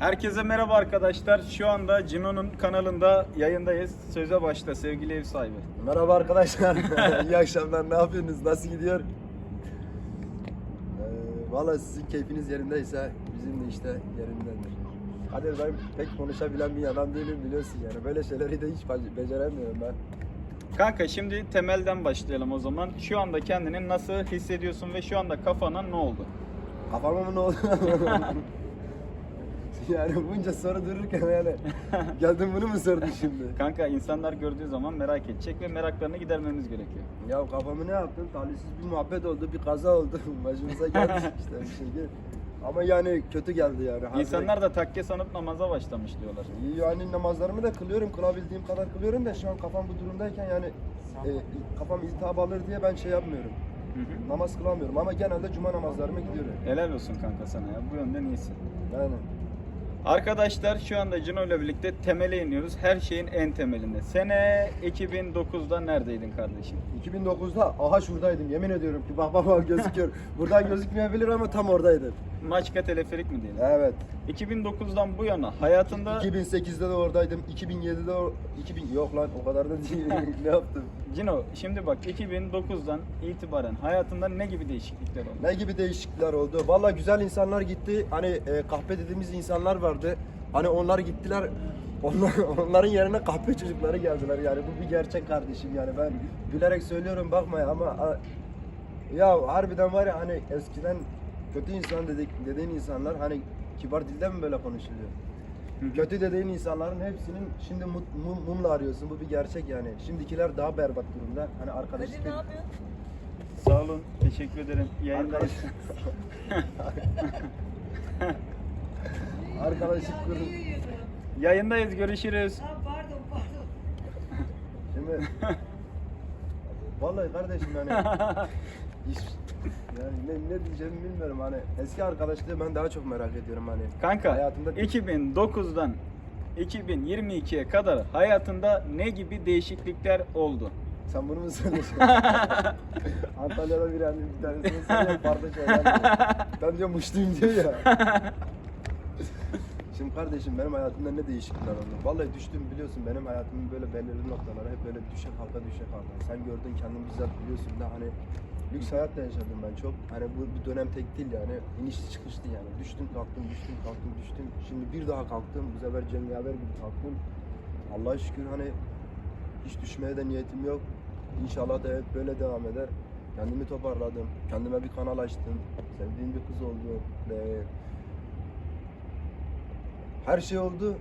Herkese merhaba arkadaşlar. Şu anda Cino'nun kanalında yayındayız. Söze başla sevgili ev sahibi. Merhaba arkadaşlar. İyi akşamlar. Ne yapıyorsunuz? Nasıl gidiyor? Ee, Valla sizin keyfiniz yerindeyse bizim de işte yerindedir. Hadi ben pek konuşabilen bir adam değilim biliyorsun yani. Böyle şeyleri de hiç beceremiyorum ben. Kanka şimdi temelden başlayalım o zaman. Şu anda kendini nasıl hissediyorsun ve şu anda kafana ne oldu? Kafama mı ne oldu? yani bunca soru dururken yani geldin bunu mu sordun şimdi? Kanka insanlar gördüğü zaman merak edecek ve meraklarını gidermemiz gerekiyor. Ya kafamı ne yaptın? Talihsiz bir muhabbet oldu, bir kaza oldu. Başımıza geldi işte bir şey. Ama yani kötü geldi yani. Harbiden. İnsanlar da takke sanıp namaza başlamış diyorlar. Yani namazlarımı da kılıyorum, kılabildiğim kadar kılıyorum da şu an kafam bu durumdayken yani e, kafam iltihap alır diye ben şey yapmıyorum. Hı hı. Namaz kılamıyorum ama genelde cuma namazlarıma gidiyorum. Helal olsun kanka sana ya. Bu yönden iyisin. Yani Arkadaşlar şu anda Cino ile birlikte temele iniyoruz. Her şeyin en temelinde. Sene 2009'da neredeydin kardeşim? 2009'da aha şuradaydım yemin ediyorum ki bak bak bak gözüküyor. Buradan gözükmeyebilir ama tam oradaydım. Maçka teleferik mi diyelim? Evet. 2009'dan bu yana hayatında 2008'de de oradaydım. 2007'de o 2000 yok lan o kadar da değil. ne yaptım? Cino şimdi bak 2009'dan itibaren hayatında ne gibi değişiklikler oldu? Ne gibi değişiklikler oldu? Valla güzel insanlar gitti. Hani e, kahpe dediğimiz insanlar vardı. Hani onlar gittiler. Onlar, onların yerine kahpe çocukları geldiler. Yani bu bir gerçek kardeşim yani ben gülerek söylüyorum bakma ya ama a- ya harbiden var ya hani eskiden kötü insan dedik dediğin insanlar hani kibar dilde mi böyle konuşuluyor? Kötü dediğin insanların hepsinin şimdi mut, mum- mumla arıyorsun. Bu bir gerçek yani. Şimdikiler daha berbat durumda. Hani arkadaşlık Hadi ne yapıyorsun? Sağ olun, teşekkür ederim. Yayındayız. arkadaşlık kurum. Yayındayız, görüşürüz. Ha, pardon pardon. Şimdi Vallahi kardeşim yani hiç yani ne, ne diyeceğimi bilmiyorum hani eski arkadaşlığı ben daha çok merak ediyorum hani. Kanka, Hayatımda 2009'dan 2022'ye kadar hayatında ne gibi değişiklikler oldu? Sen bunu mu söylüyorsun? Antalya'da bir yani bir tanesini söylüyor diyor. Ben diyor muşluyum diyor ya. Şimdi kardeşim benim hayatımda ne değişiklikler oldu? Vallahi düştüm biliyorsun benim hayatımın böyle belirli noktaları hep böyle düşe kalka düşe kalka. Sen gördün kendin bizzat biliyorsun da hani lüks hayat da yaşadım ben çok. Hani bu bir dönem tek değil yani. İnişli çıkıştı yani. Düştüm kalktım düştüm kalktım düştüm. Şimdi bir daha kalktım. Bu sefer cengaver gibi kalktım. Allah'a şükür hani hiç düşmeye de niyetim yok. İnşallah da hep böyle devam eder. Kendimi toparladım. Kendime bir kanal açtım. Sevdiğim bir kız oldu. Ve her şey oldu.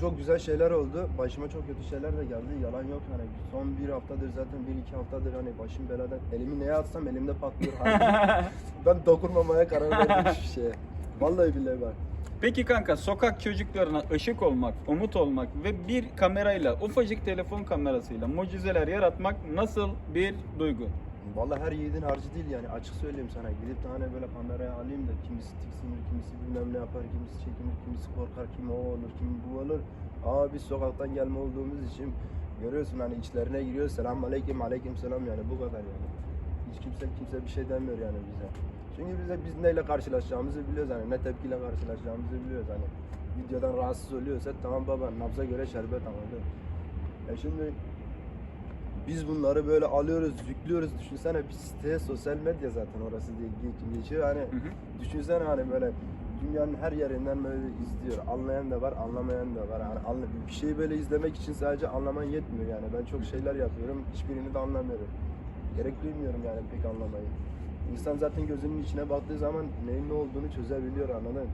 Çok güzel şeyler oldu. Başıma çok kötü şeyler de geldi. Yalan yok hani. Son bir haftadır zaten bir iki haftadır hani başım belada. Elimi neye atsam elimde patlıyor. Hani ben dokunmamaya karar verdim şu şeye. Vallahi billahi bak. Peki kanka sokak çocuklarına ışık olmak, umut olmak ve bir kamerayla, ufacık telefon kamerasıyla mucizeler yaratmak nasıl bir duygu? Vallahi her yiğidin harcı değil yani açık söyleyeyim sana gidip de böyle kameraya alayım da kimisi tiksinir, kimisi bilmem ne yapar, kimisi çekinir, kimisi korkar, kimi o olur, kimi bu olur. Ama biz sokaktan gelme olduğumuz için görüyorsun hani içlerine giriyor selam aleyküm aleyküm selam yani bu kadar yani. Hiç kimse kimse bir şey demiyor yani bize. Çünkü bize biz neyle karşılaşacağımızı biliyoruz hani ne tepkiyle karşılaşacağımızı biliyoruz hani. Videodan rahatsız oluyorsa tamam baba nabza göre şerbet anladın. E şimdi biz bunları böyle alıyoruz, yüklüyoruz. Düşünsene bir siteye sosyal medya zaten orası diye ge- geçiyor. Hani Hı hı. düşünsene hani böyle dünyanın her yerinden böyle izliyor. Anlayan da var, anlamayan da var. Yani anla, bir şeyi böyle izlemek için sadece anlaman yetmiyor yani. Ben çok şeyler yapıyorum, hiçbirini de anlamıyorum. Gerek duymuyorum yani pek anlamayı. İnsan zaten gözünün içine baktığı zaman neyin ne olduğunu çözebiliyor anladın?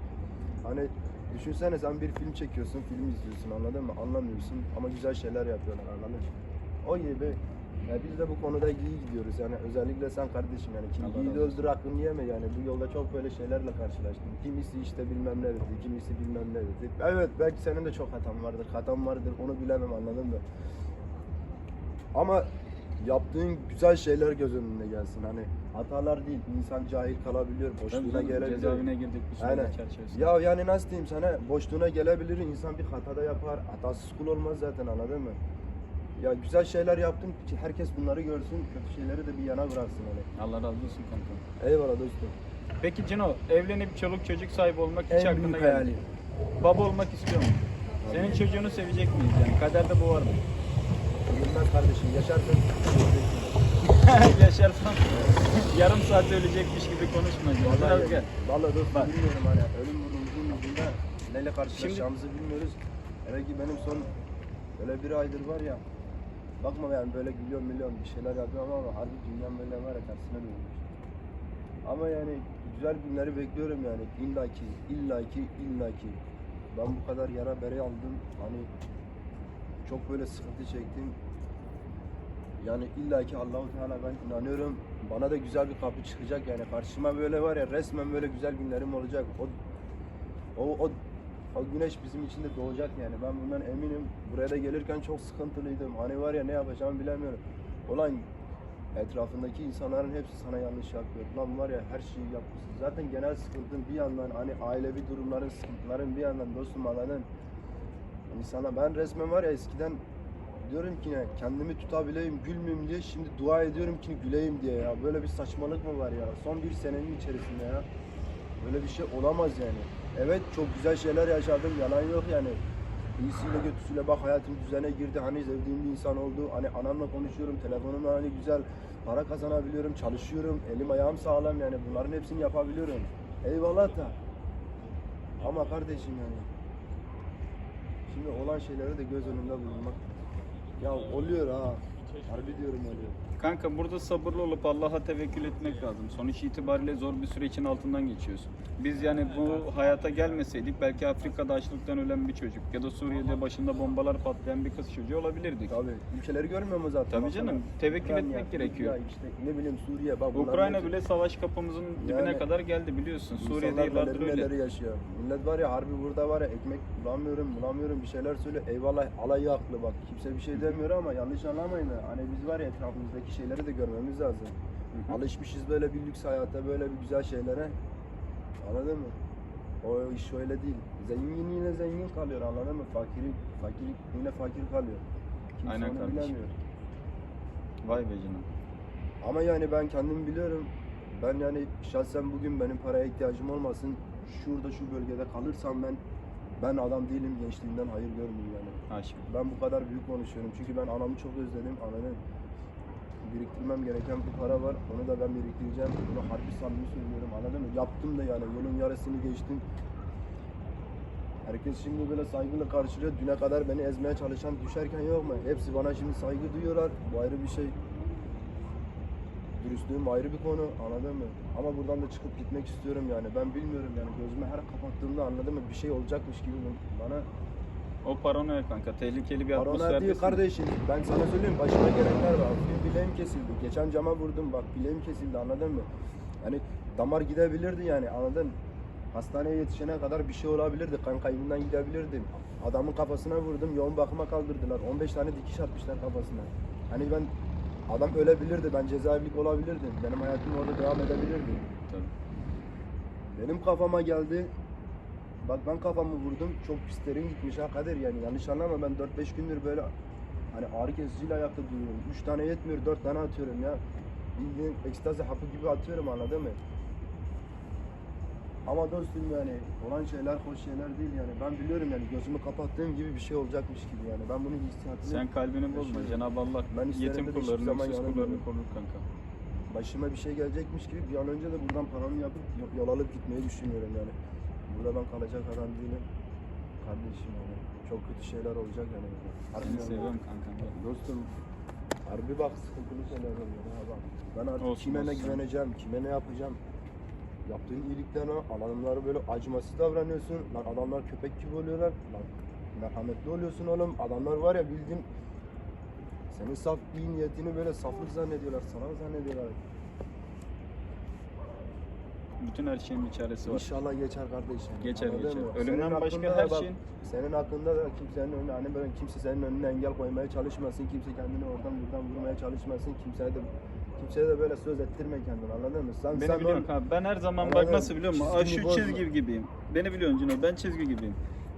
Hani düşünsene sen bir film çekiyorsun, film izliyorsun anladın mı? Anlamıyorsun ama güzel şeyler yapıyorlar anladın mı? O gibi ya biz de bu konuda iyi gidiyoruz yani özellikle sen kardeşim yani kim Allah yiğidi razı olsun. öldür hakkını yeme yani bu yolda çok böyle şeylerle karşılaştım. Kimisi işte bilmem ne dedi, kimisi bilmem ne dedi. Evet belki senin de çok hatan vardır, hatam vardır onu bilemem anladın mı? Ama yaptığın güzel şeyler göz önüne gelsin hani hatalar değil insan cahil kalabiliyor boşluğuna canım, gelebiliyor. Cezaevine girdik süreç çerçevesinde. Ya yani nasıl diyeyim sana boşluğuna gelebilir insan bir hatada yapar hatasız kul olmaz zaten anladın mı? Ya güzel şeyler yaptın ki herkes bunları görsün kötü şeyleri de bir yana bıraksın hani. Allah razı olsun kanka. Eyvallah dostum. Peki Cino, evlenip çoluk çocuk sahibi olmak hiç En aklına büyük geldi hayalim. baba olmak istiyor mu? Senin çocuğunu sevecek miyiz yani? Kaderde bu var mı? Bilmez kardeşim yaşarsan Yaşarsan yarım saat ölecekmiş gibi konuşma. Biraz gel. Vallahi dostum Bak. bilmiyorum hani ölüm vurumuzun ucunda neyle karşılaşacağımızı bilmiyoruz. Hele ki benim son böyle bir aydır var ya bakma yani böyle milyon milyon bir şeyler yapıyorum ama harbi dünyam böyle var ya tersine dönmüş. Ama yani güzel günleri bekliyorum yani. İllaki illaki illaki. Ben bu kadar yara bere aldım. Hani çok böyle sıkıntı çektim. Yani illaki Allahu Teala ben inanıyorum. Bana da güzel bir kapı çıkacak yani. Karşıma böyle var ya resmen böyle güzel günlerim olacak. O o o, o güneş bizim için de doğacak yani ben bundan eminim. Buraya da gelirken çok sıkıntılıydım. Hani var ya ne yapacağımı bilemiyorum. Olan etrafındaki insanların hepsi sana yanlış yapıyor. Lan var ya her şeyi yapmışsın. Zaten genel sıkıntın bir yandan hani ailevi durumların, sıkıntıların bir yandan dostum anladın. Hani sana ben resmen var ya eskiden diyorum ki ne kendimi tutabileyim gülmeyeyim diye şimdi dua ediyorum ki güleyim diye ya. Böyle bir saçmalık mı var ya? Son bir senenin içerisinde ya. Böyle bir şey olamaz yani. Evet çok güzel şeyler yaşadım yalan yok yani. İyisiyle kötüsüyle bak hayatım düzene girdi. Hani sevdiğim bir insan oldu. Hani anamla konuşuyorum. Telefonumla hani güzel para kazanabiliyorum. Çalışıyorum. Elim ayağım sağlam yani. Bunların hepsini yapabiliyorum. Eyvallah da. Ama kardeşim yani. Şimdi olan şeyleri de göz önünde bulunmak. Ya oluyor ha. Harbi diyorum oluyor. Kanka burada sabırlı olup Allah'a tevekkül etmek lazım. Sonuç itibariyle zor bir sürecin altından geçiyorsun. Biz yani bu hayata gelmeseydik belki Afrika'da açlıktan ölen bir çocuk ya da Suriye'de başında bombalar patlayan bir kız çocuğu olabilirdik. Tabii. Ülkeleri görmüyor mu zaten? Tabii canım, tevekkül Ukrayna, etmek gerekiyor. İşte ne bileyim Suriye. Bak Ukrayna bile savaş kapımızın dibine Yani kadar geldi biliyorsun. Suriye'de yıllardır öyle. neleri yaşıyor. Millet var ya harbi burada var ya ekmek bulamıyorum bulamıyorum bir şeyler söyle. Eyvallah alayı haklı bak. Kimse bir şey demiyor ama yanlış anlamayın. da. Hani biz var ya etrafımızdaki şeyleri de görmemiz lazım. hı. Alışmışız böyle bir lüks hayata böyle bir güzel şeylere. Anladın mı? O iş öyle değil. Zengin yine zengin kalıyor anladın mı? Fakiri, fakir yine fakir kalıyor. Kimse Aynen onu kardeşim. bilemiyor. Vay be canım. Ama yani ben kendim biliyorum. Ben yani şahsen bugün benim paraya ihtiyacım olmasın. Şurada şu bölgede kalırsam ben ben adam değilim gençliğimden hayır görmeyeyim yani. Haşim. Ben bu kadar büyük konuşuyorum çünkü ben anamı çok özledim. Ananı biriktirmem gereken bir para var. Onu da ben biriktireceğim. Bunu harbi samimi söylüyorum anladın mı? Yaptım da yani yolun yarısını geçtim. Herkes şimdi böyle saygıyla karşılıyor. Düne kadar beni ezmeye çalışan düşerken yok mu? Hepsi bana şimdi saygı duyuyorlar. Bu ayrı bir şey. Dürüstlüğüm ayrı bir konu anladın mı? Ama buradan da çıkıp gitmek istiyorum yani. Ben bilmiyorum yani gözümü her kapattığımda anladın mı? Bir şey olacakmış gibi bana O paranoya kanka. Tehlikeli bir Paranoya değil kardeşim. Ben sana söyleyeyim başıma gelenler var. Bir bileğim kesildi. Geçen cama vurdum bak bileğim kesildi anladın mı? Yani damar gidebilirdi yani anladın? Hastaneye yetişene kadar bir şey olabilirdi. Kan kaybından gidebilirdim. Adamın kafasına vurdum. Yoğun bakıma kaldırdılar. 15 tane dikiş atmışlar kafasına. Hani ben adam ölebilirdi. Ben cezaevlik olabilirdim. Benim hayatım orada devam edebilirdi. Tabii. Benim kafama geldi. Bak ben kafamı vurdum. Çok pislerin gitmiş ha Kadir yani. Yanlış anlama ben 4-5 gündür böyle hani ağrı kesiciyle ayakta duruyorum. 3 tane yetmiyor 4 tane atıyorum ya. Bildiğin ekstazi hapı gibi atıyorum anladın mı? Ama dostum yani olan şeyler hoş şeyler değil yani. Ben biliyorum yani gözümü kapattığım gibi bir şey olacakmış gibi yani. Ben bunun hissiyatını Sen kalbini bozma. Cenab-ı Allah Ben yetim kullarını, zaman öksüz kullarını korur kanka. başıma bir şey gelecekmiş gibi bir an önce de buradan paramı yapıp yol alıp gitmeyi düşünüyorum yani. Burada ben kalacak adam değilim. Kardeşim yani. Çok kötü şeyler olacak yani. Harbi Seni seviyorum kanka. Dostum harbi bak sıkıntılı şeyler oluyor ha bak. Ben artık Olsun, kime ne olsun. güveneceğim, kime ne yapacağım. Yaptığın iyilikten o adamlara böyle acımasız davranıyorsun. Lan adamlar köpek gibi oluyorlar. Lan merhametli oluyorsun oğlum. Adamlar var ya bildiğin senin saf iyi niyetini böyle saflık zannediyorlar, sana zannediyorlar. Bütün her şeyin bir çaresi var. İnşallah geçer kardeşim. Geçer, Anladın geçer. mı? Ölümden Senin başka her bak, şeyin- Senin hakkında da kimsenin önüne, hani böyle kimse senin önüne engel koymaya çalışmasın. Kimse kendini oradan buradan vurmaya çalışmasın. Kimseye de kimseye de böyle söz ettirme kendini anladın mı? Sen, Beni sen biliyorsun o- kanka. Ben her zaman bak nasıl biliyor musun? Aa, çizgini şu bozma. çizgi gibiyim. Beni biliyorsun Cino. Ben çizgi gibiyim.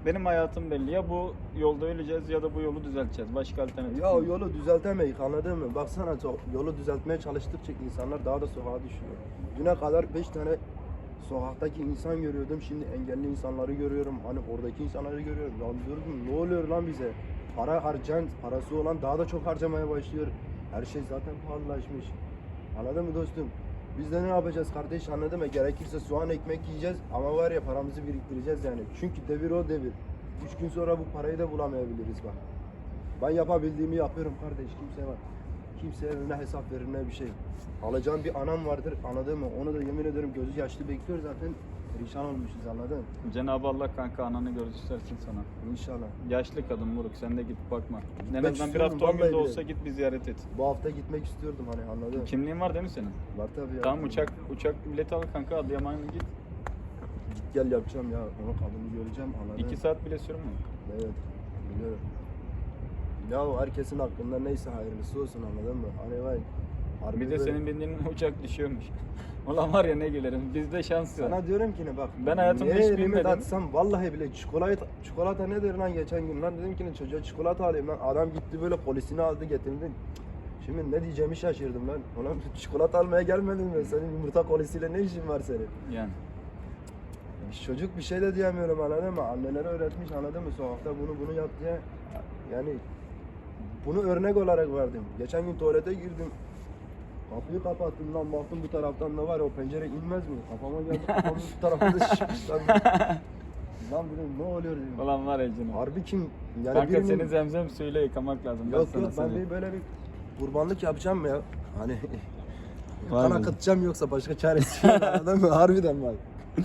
Benim hayatım belli. Ya bu yolda öleceğiz ya da bu yolu düzelteceğiz. Başka alternatif Ya yok. yolu düzeltemeyiz anladın mı? Baksana çok, yolu düzeltmeye çalıştıkça insanlar daha da sokağa düşüyor. Düne kadar 5 tane sokaktaki insan görüyordum. Şimdi engelli insanları görüyorum. Hani oradaki insanları görüyorum. Lan diyordum ne oluyor lan bize? Para harcayan, parası olan daha da çok harcamaya başlıyor. Her şey zaten pahalılaşmış. Anladın mı dostum? Biz de ne yapacağız kardeş anladın mı? Gerekirse soğan ekmek yiyeceğiz ama var ya paramızı biriktireceğiz yani. Çünkü devir o devir. Üç gün sonra bu parayı da bulamayabiliriz bak. Ben yapabildiğimi yapıyorum kardeş. Kimse var. Kimseye ne hesap verir ne bir şey. Alacağım bir anam vardır anladın mı? Onu da yemin ederim gözü yaşlı bekliyor zaten. Perişan olmuşuz anladın? Cenab-ı Allah kanka ananı göstersin sana. İnşallah. Yaşlı kadın moruk sen de git bakma. En azından bir istiyorum, hafta on günde vallahi olsa git bir ziyaret et. Bu hafta gitmek istiyordum hani anladın? Kimliğin var değil mi senin? Var tabii ya. Tamam uçak uçak bileti al kanka Adıyaman'a git. Git gel yapacağım ya. Onu kadını göreceğim anladın 2 mı? saat bile sürmüyor. Evet. Biliyorum. Ya herkesin hakkında neyse hayırlısı olsun anladın mı? Hani vay. Harbi Bir de böyle- senin bindiğin uçak düşüyormuş. Ulan var ya ne gülerim. Bizde şans yok. Sana diyorum ki ne bak. Ben hayatımda hiç binmedim. atsam vallahi bile çikolata çikolata nedir lan geçen gün lan dedim ki ne çocuğa çikolata alayım lan. Adam gitti böyle polisini aldı getirdi. Şimdi ne diyeceğimi şaşırdım lan. Ulan çikolata almaya gelmedin mi? Senin yumurta kolisiyle ne işin var senin? Yani. Çocuk bir şey de diyemiyorum anladın mı? Anneleri öğretmiş anladın mı? Sokakta bunu bunu yap diye. Yani bunu örnek olarak verdim. Geçen gün tuvalete girdim. Kapıyı kapattım lan baktım bu taraftan da var ya, o pencere inmez mi? Kafama geldi kafamın bu tarafında şişmiş lan. Dedim ne oluyor dedim. Ulan var ya canım. Harbi kim? Yani kanka birinin- seni zemzem suyuyla yıkamak lazım. ben Yok sana yok ben bir böyle bir kurbanlık yapacağım ya. Hani kan akıtacağım yoksa başka çaresi yok? Harbiden bak.